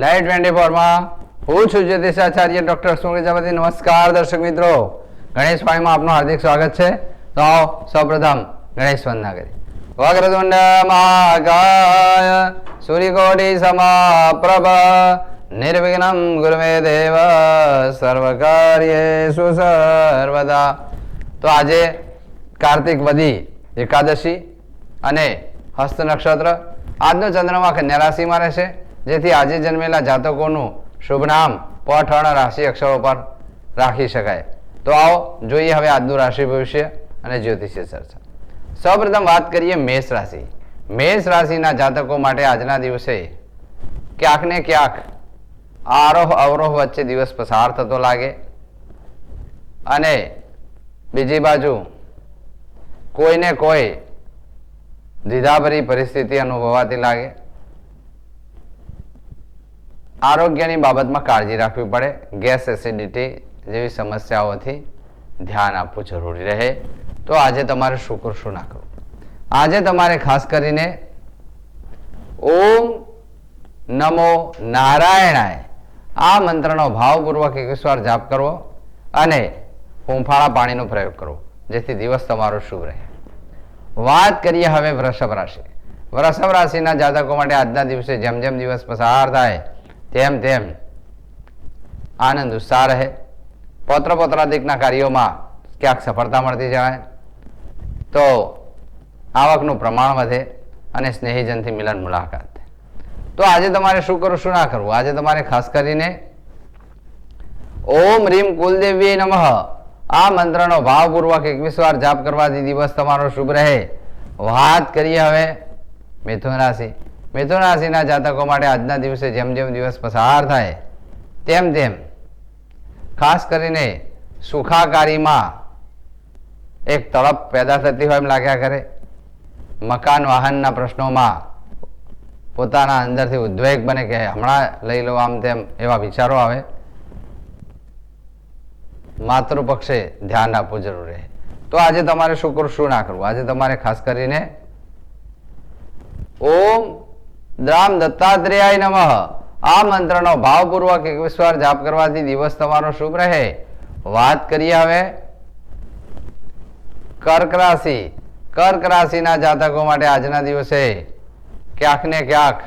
Live twenty ફોરમાં હું છું જ્યોતિષ આચાર્ય ડૉક્ટર સુરેશ પ્રજાપતિ નમસ્કાર દર્શક મિત્રો. ગણેશ ભાઈમાં આપનું હાર્દિક સ્વાગત છે. તો સૌપ્રથમ ગણેશ વંદના કરી વક્રતુંડ મહાકાય સૂર્યકોટિ સમાપ્રભ. નિર્વિઘ્નમ ગુરુમે દેવ સર્વકાર્યેષુ સર્વદા. તો આજે કાર્તિક વધી એકાદશી અને હસ્ત નક્ષત્ર. આજનો ચંદ્રમા કન્યા રાશિમાં રહેશે. જેથી આજે જન્મેલા જાતકોનું શુભ નામ પઠણ રાશિ અક્ષરો પર રાખી શકાય. તો આવો, જોઈએ હવે આજનું રાશિ ભવિષ્ય અને જ્યોતિષીય ચર્ચા. સૌપ્રથમ વાત કરીએ મેષ રાશિ. મેષ રાશિના જાતકો માટે આજના દિવસે ક્યાંક ને ક્યાંક આરોહ અવરોહ વચ્ચે દિવસ પસાર થતો લાગે. અને બીજી બાજુ કોઈને કોઈ દ્વિધાભરી પરિસ્થિતિ અનુભવાતી લાગે. આરોગ્યની બાબતમાં કાળજી રાખવી પડે. ગેસ એસિડિટી જેવી સમસ્યાઓથી ધ્યાન આપવું જરૂરી રહે. તો આજે તમારે શું કરશું ના કરવું આજે તમારે ખાસ કરીને ઓમ નમો નારાયણાય. આ મંત્રનો ભાવપૂર્વક એકવીસ વાર જાપ કરવો અને હુંફાળા પાણીનો પ્રયોગ કરવો, જેથી દિવસ તમારો શુભ રહે. વાત કરીએ હવે વૃષભ રાશિ. વૃષભ રાશિના જાતકો માટે આજના દિવસે જેમ જેમ દિવસ પસાર થાય તેમ તેમ. આનંદ ઉત્સાહ રહે. પત્ર પોત્રાદિકના કાર્યોમાં ક્યાંક સફળતા મળતી જાય તો આવકનું પ્રમાણ વધે અને સ્નેહીજનથી મિલન મુલાકાત તો આજે તમારે શું કરવું શું ના કરવું આજે તમારે ખાસ કરીને ઓમ રીમ કુલદેવી નમઃ. આ મંત્રનો ભાવપૂર્વક એકવીસ વાર જાપ કરવાથી દિવસ તમારો શુભ રહે. વાત કરીએ હવે મિથુન રાશિ. મિથુન રાશિના જાતકો માટે આજના દિવસે જેમ જેમ દિવસ પસાર થાય, તેમ તેમ ખાસ કરીને સુખાકારીમાં એક તડપ પેદા થતી હોય એમ લાગ્યા કરે. મકાન વાહનના પ્રશ્નોમાં પોતાના અંદરથી ઉદ્વેગ બને કે હમણાં લઈ લો આમ તેમ એવા વિચારો આવે. માતૃપક્ષે ધ્યાન આપવું જરૂરી રહે તો આજે તમારે શું કરવું શું ના કરવું? આજે તમારે ખાસ કરીને ઓમ દ્રામ દત્તાત્રેયાય નમઃ. આ મંત્રનો ભાવપૂર્વક એકવીસ વાર જાપ કરવાથી દિવસ તમારો શુભ રહે. વાત કરીએ હવે કર્ક રાશિ. કર્ક રાશિના જાતકો માટે આજના દિવસે ક્યાંક ને ક્યાંક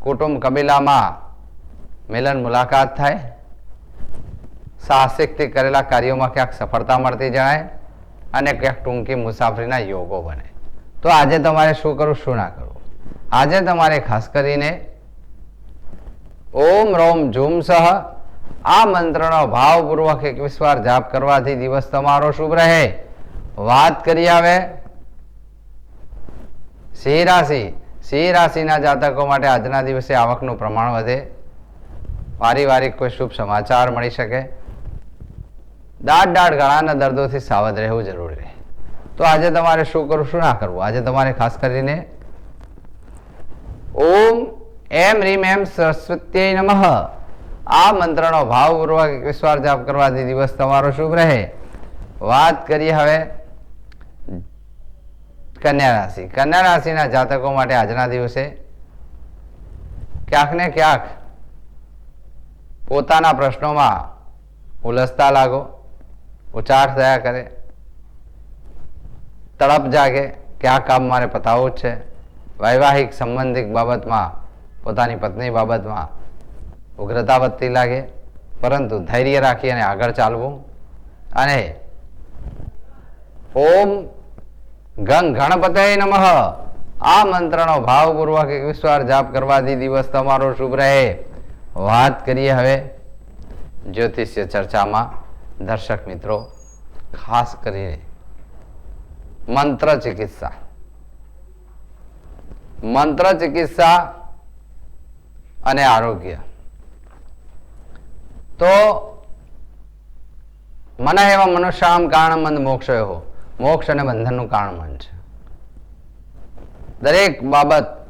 કુટુંબ કબીલામાં મિલન મુલાકાત થાય. સાહસિકથી કરેલા કાર્યોમાં ક્યાંક સફળતા મળતી જણાય અને ક્યાંક ટૂંકી મુસાફરીના યોગો બને. તો આજે તમારે શું કરવું, શું ના કરવું? આજે તમારે ખાસ કરીને ઓમ રોમ ઝૂમ સહ આ મંત્રનો ભાવપૂર્વક એકવીસ વાર જાપ કરવાથી દિવસ તમારો શુભ રહે. વાત કરી આવે સિંહ રાશિ. સિંહ રાશિના જાતકો માટે આજના દિવસે આવકનું પ્રમાણ વધે. પારિવારિક કોઈ શુભ સમાચાર મળી શકે. દાઢ દાઢ ગળાના દર્દોથી સાવધ રહેવું જરૂરી. રહે તો આજે તમારે શું કરવું, શું ના કરવું? આજે તમારે ખાસ કરીને ઓમ એમ રીમ એમ સરસ્વત્ય નમઃ. આ મંત્રનો ભાવપૂર્વક એકવીસ જાપ કરવાથી દિવસ તમારો શુભ રહે. વાત કરીએ હવે કન્યા રાશિ. કન્યા રાશિના જાતકો માટે આજના દિવસે ક્યાંક ને ક્યાંક પોતાના પ્રશ્નોમાં ઉલસતા લાગો ઉચાટ થયા કરે, તડપ જાગે, ક્યાં કામ મારે પતાવવું જ છે. વૈવાહિક સંબંધિક બાબતમાં, પોતાની પત્ની બાબતમાં ઉગ્રતા વધતી લાગે, પરંતુ ધૈર્ય રાખી અને આગળ ચાલવું. અને ઓમ ગંગ ગણપતે નમઃ. આ મંત્રનો ભાવપૂર્વક એકવીસ વાર જાપ કરવાથી દિવસ તમારો શુભ રહે. વાત કરીએ હવે જ્યોતિષ્ય ચર્ચામાં. દર્શક મિત્રો, ખાસ કરીને મંત્ર ચિકિત્સા. મંત્ર, ચિકિત્સા અને આરોગ્ય. તો મને એવા મનુષ્યામ કારણ મંદ મોક્ષ એવો મોક્ષ અને બંધનનું કારણ મન છે. દરેક બાબત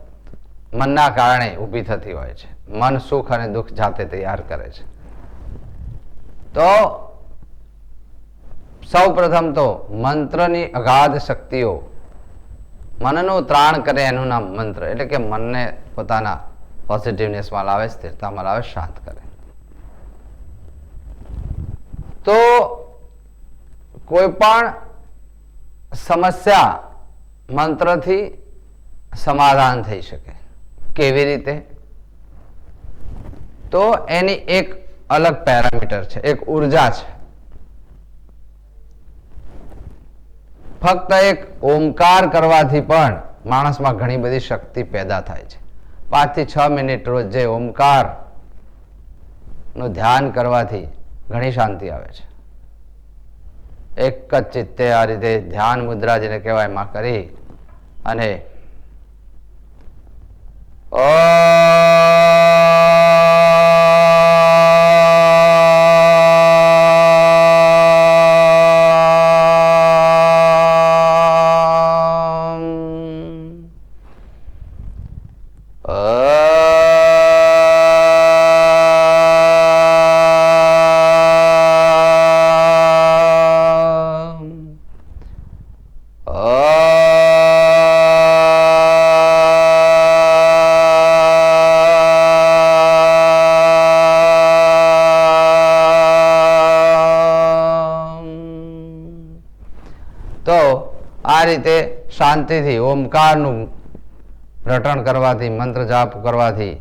મનના કારણે ઊભી થતી હોય છે. મન સુખ અને દુઃખ જાતે તૈયાર કરે છે. તો સૌ પ્રથમ તો મંત્રની અગાધ શક્તિઓ મનનું ત્રાણ કરે એનું નામ મંત્ર. એટલે કે મનને પોતાના પોઝિટિવનેસમાં લાવે, સ્થિરતામાં લાવે, શાંત કરે. તો કોઈ પણ સમસ્યા મંત્રથી સમાધાન થઈ શકે. કેવી રીતે? તો એની એક અલગ પેરામીટર છે, એક ઊર્જા છે. ફક્ત એક ઓમકાર કરવાથી પણ માણસમાં ઘણી બધી શક્તિ પેદા થાય છે પાંચથી છ મિનિટ રોજ જે ઓમકારનું ધ્યાન કરવાથી ઘણી શાંતિ આવે છે એક જ ચિત્તે આ રીતે ધ્યાન મુદ્રા જેને કહેવાય એમાં કરી અને ઓમ. રીતે શાંતિથી, ઓમકારનું રટણ કરવાથી, મંત્ર જાપ કરવાથી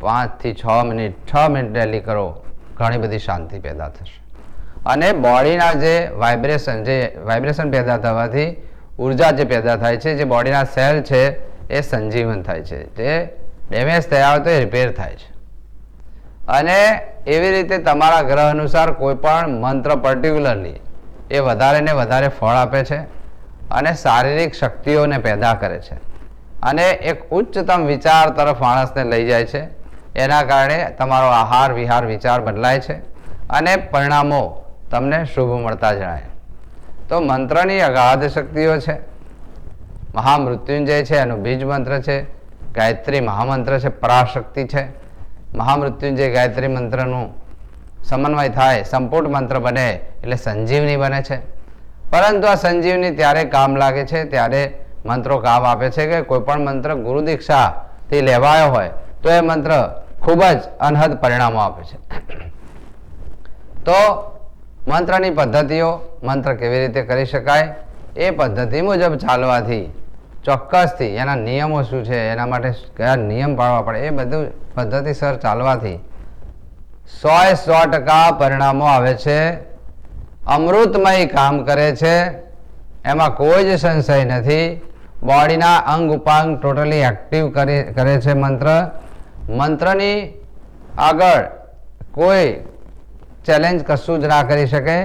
પાંચથી છ મિનિટ છ મિનિટ ડેલી કરો, ઘણી બધી શાંતિ પેદા થશે. અને બોડીના જે વાઇબ્રેશન જે વાઇબ્રેશન પેદા થવાથી, ઊર્જા જે પેદા થાય છે, જે બોડીના સેલ છે, એ સંજીવન થાય છે. જે ડેમેજ થયા હોય તો એ રિપેર થાય છે. અને એવી રીતે તમારા ગ્રહ અનુસાર કોઈ પણ મંત્ર પર્ટિક્યુલરલી એ વધારે ને વધારે ફળ આપે છે. અને શારીરિક શક્તિઓને પેદા કરે છે. અને એક ઉચ્ચતમ વિચાર તરફ માણસને લઈ જાય છે. એના કારણે તમારો આહાર, વિહાર, વિચાર બદલાય છે અને પરિણામો તમને શુભ મળતા જણાય. તો મંત્રની અગાધ શક્તિઓ છે. મહામૃત્યુંજય છે, એનું બીજ મંત્ર છે. ગાયત્રી મહામંત્ર છે, પરાશક્તિ છે. મહામૃત્યુંજય ગાયત્રી મંત્રનું સમન્વય થાય, સંપૂર્ણ મંત્ર બને, એટલે સંજીવની બને છે. પરંતુ આ સંજીવની ત્યારે કામ લાગે છે, ત્યારે મંત્રો કામ આપે છે કે કોઈ પણ મંત્ર ગુરુ દીક્ષાથી લેવાયો હોય, તો એ મંત્ર ખૂબ જ અનહદ પરિણામો આપે છે. તો મંત્રની પદ્ધતિઓ મંત્ર કેવી રીતે કરી શકાય? એ પદ્ધતિ મુજબ ચાલવાથી ચોક્કસથી એના નિયમો શું છે, એના માટે કયા નિયમ પાળવા પડે, એ બધું પદ્ધતિસર ચાલવાથી સો એ સો ટકા પરિણામો આવે છે. અમૃતમય કામ કરે છે. એમાં કોઈ જ સંશય નથી. બોડીના અંગ ઉપાંગ ટોટલી એક્ટિવ કરી છે મંત્ર. મંત્રની આગળ કોઈ ચેલેન્જ કશું જ ના કરી શકે,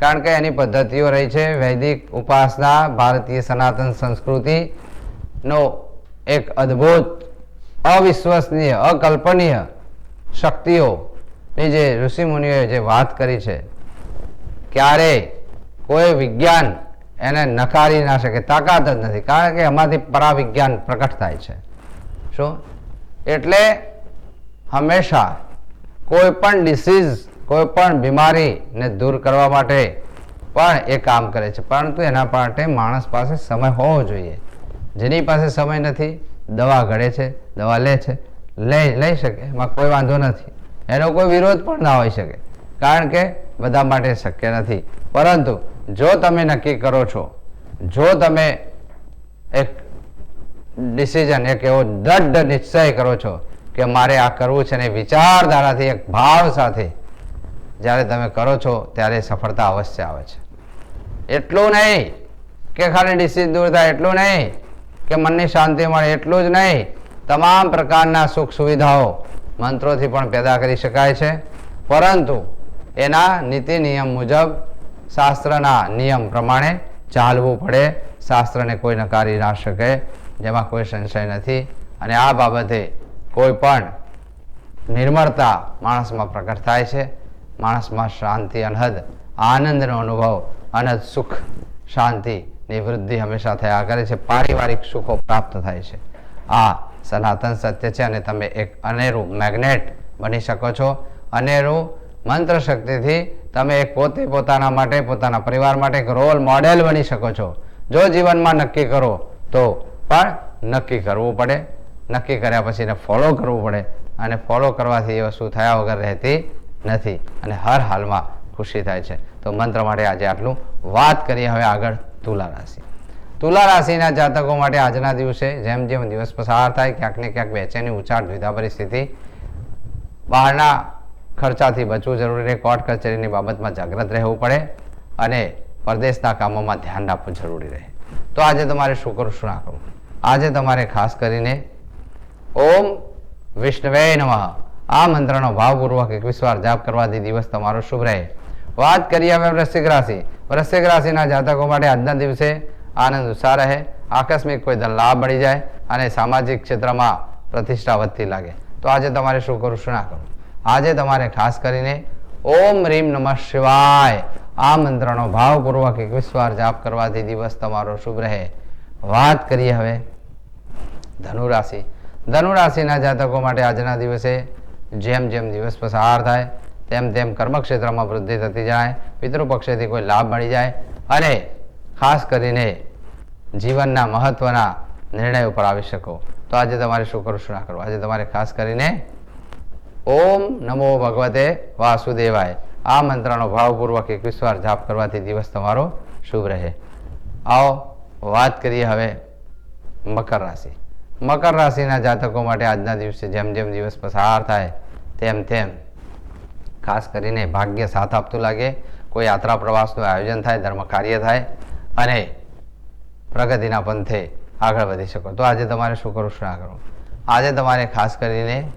કારણ કે એની પદ્ધતિઓ રહી છે. વૈદિક ઉપાસના, ભારતીય સનાતન સંસ્કૃતિનો એક અદ્ભુત, અવિશ્વસનીય, અકલ્પનીય શક્તિઓની જે ઋષિમુનિઓએ જે વાત કરી છે ક્યારે કોઈ વિજ્ઞાન એને નકારી ના શકે, તાકાત જ નથી. કારણ કે એમાંથી પરાવિજ્ઞાન પ્રકટ થાય છે. શું? એટલે હંમેશા કોઈ પણ ડિસીઝ કોઈ પણ બીમારીને દૂર કરવા માટે પણ એ કામ કરે છે. પરંતુ એના માટે માણસ પાસે સમય હોવો જોઈએ. જેની પાસે સમય નથી, દવા ઘડે છે, દવા લે છે, લઈ લઈ શકે. એમાં કોઈ વાંધો નથી. એનો કોઈ વિરોધ પણ ના હોઈ શકે. કારણ કે બધા માટે શક્ય નથી. પરંતુ જો તમે નક્કી કરો છો, જો તમે એક ડિસિઝન એક એવો દ્રઢ નિશ્ચય કરો છો કે મારે આ કરવું છે ને વિચારધારાથી, એક ભાવ સાથે જ્યારે તમે કરો છો, ત્યારે સફળતા અવશ્ય આવે છે. એટલું નહીં કે ખાલી ડિસીઝ દૂર થાય, એટલું નહીં કે મનની શાંતિ મળે, એટલું જ નહીં. તમામ પ્રકારના સુખ સુવિધાઓ મંત્રોથી પણ પેદા કરી શકાય છે. પરંતુ એના નીતિ નિયમ મુજબ શાસ્ત્રના નિયમ પ્રમાણે ચાલવું પડે. શાસ્ત્રને કોઈ નકારી ના શકે, જેમાં કોઈ સંશય નથી. અને આ બાબતે કોઈ પણ નિર્મળતા માણસમાં પ્રગટ થાય છે. માણસમાં શાંતિ, અનહદ, આનંદનો અનુભવ, અનહદ, સુખ શાંતિની વૃદ્ધિ હંમેશા થયા કરે છે. પારિવારિક સુખો પ્રાપ્ત થાય છે. આ સનાતન સત્ય છે અને તમે એક અનેરું મેગ્નેટ બની શકો છો. અનેરું મંત્ર શક્તિથી તમે એક પોતે પોતાના માટે, પોતાના પરિવાર માટે એક રોલ મોડેલ બની શકો છો. જો જીવનમાં નક્કી કરો, તો પણ નક્કી કરવું પડે. નક્કી કર્યા પછી એને ફોલો કરવું પડે. અને ફોલો કરવાથી એ વસ્તુ થયા વગર રહેતી નથી. અને હર હાલમાં ખુશી થાય છે. તો મંત્ર માટે આજે આટલું. વાત કરીએ હવે આગળ તુલા રાશિ. તુલા રાશિના જાતકો માટે આજના દિવસે જેમ જેમ દિવસ પસાર થાય, ક્યાંક ને ક્યાંક બેચેની ઉચાટ દ્વિધા પરિસ્થિતિ, બહારના ખર્ચાથી બચવું જરૂરી રહે. કોર્ટ કચેરીની બાબતમાં જાગ્રત રહેવું પડે અને પરદેશના કામોમાં ધ્યાન રાખવું જરૂરી રહે. તો આજે તમારે શું કરવું, શું ના કરવું? આજે તમારે ખાસ કરીને ઓમ વિષ્ણવે નમઃ. આ મંત્રનો ભાવપૂર્વક એકવીસ વાર જાપ કરવાથી દિવસ તમારો શુભ રહે. વાત કરીએ હવે વૃશ્ચિક રાશિ. વૃશ્ચિક રાશિના જાતકો માટે આજના દિવસે આનંદ, ઉત્સાહ રહે. આકસ્મિક કોઈ લાભ મળી જાય અને સામાજિક ક્ષેત્રમાં પ્રતિષ્ઠા વધતી લાગે. તો આજે તમારે શું કરવું, શું ના કરવું? આજે તમારે ખાસ કરીને ઓમ રીમ નમઃ શિવાય આ મંત્રનો ભાવપૂર્વક એકવીસ વાર જાપ કરવાથી દિવસ તમારો શુભ રહે. વાત કરીએ હવે ધનુ રાશિ ધનુ રાશિના જાતકો માટે આજના દિવસે જેમ જેમ દિવસ પસાર થાય, તેમ તેમ કર્મક્ષેત્રમાં વૃદ્ધિ થતી જાય, પિતૃપક્ષેથી કોઈ લાભ મળી જાય અને ખાસ કરીને જીવનના મહત્વના નિર્ણય ઉપર આવી શકો. તો આજે તમારે શું કરવું, શું ના કરવું? આજે તમારે ખાસ કરીને ઓમ નમો ભગવતે વાસુદેવાય. આ મંત્રનો ભાવપૂર્વક એકવીસ વાર જાપ કરવાથી દિવસ તમારો શુભ રહે. આવો, વાત કરીએ હવે મકર રાશિ. મકર રાશિના જાતકો માટે આજના દિવસે જેમ જેમ દિવસ પસાર થાય, તેમ તેમ ખાસ કરીને ભાગ્ય સાથ આપતું લાગે, કોઈ યાત્રા પ્રવાસનું આયોજન થાય, ધર્મ કાર્ય થાય અને પ્રગતિના પંથે આગળ વધી શકો. તો આજે તમારે શું કરવું, શું ના કરવું? આજે તમારે ખાસ કરીને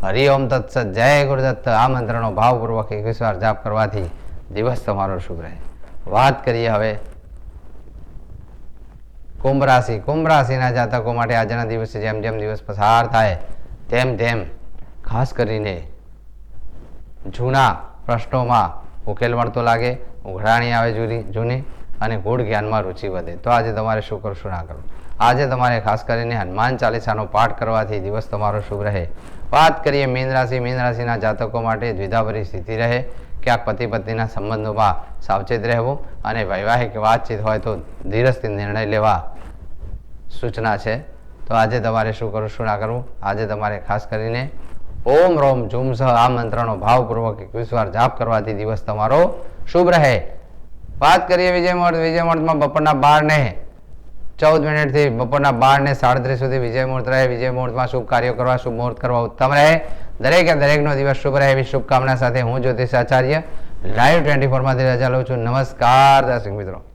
હરિ ઓમ તત્સત જય ગુરુદત્ત. આ મંત્રનો ભાવપૂર્વક એકવીસ વાર જાપ કરવાથી દિવસ તમારો શુભ રહે. વાત કરીએ હવે કુંભ રાશિ કુંભ રાશિના જાતકો માટે આજના દિવસે જેમ જેમ દિવસ પસાર થાય, તેમ તેમ ખાસ કરીને જૂના પ્રશ્નોમાં ઉકેલ મળતો લાગે, ઉઘરાણી આવે જૂની જૂની અને ગૂઢ જ્ઞાનમાં રુચિ વધે. તો આજે તમારે શું કરશું, ના કરવું? આજે તમારે ખાસ કરીને હનુમાન ચાલીસાનો પાઠ કરવાથી દિવસ તમારો શુભ રહે. વાત કરીએ મીન રાશિ. મીન રાશિના જાતકો માટે દ્વિધાભરી સ્થિતિ રહે. ક્યાંક પતિ પત્નીના સંબંધોમાં સાવચેત રહેવું અને વૈવાહિક વાતચીત હોય તો ધીરજથી નિર્ણય લેવા સૂચના છે. તો આજે તમારે શું કરવું શું ના કરવું આજે તમારે ખાસ કરીને ઓમ રોમ ઝુમ સહ આ મંત્રનો ભાવપૂર્વક એકવીસ વાર જાપ કરવાથી દિવસ તમારો શુભ રહે. વાત કરીએ વિજય મુહૂર્ત વિજય મુહૂર્તમાં બપોરના બાર ને ચૌદ મિનિટથી બપોરના બાર ને સાડત્રીસ સુધી વિજય મુહૂર્ત રહે. વિજય મુહૂર્તમાં શુભ કાર્યો કરવા, શુભ મુહૂર્ત કરવા ઉત્તમ રહે. દરેકે દરેકનો દિવસ શુભ રહે એવી શુભકામના સાથે હું જ્યોતિષ આચાર્ય લાઈવ ટ્વેન્ટી ફોરમાંથી રજા લઉં છું. નમસ્કાર દર્શક મિત્રો.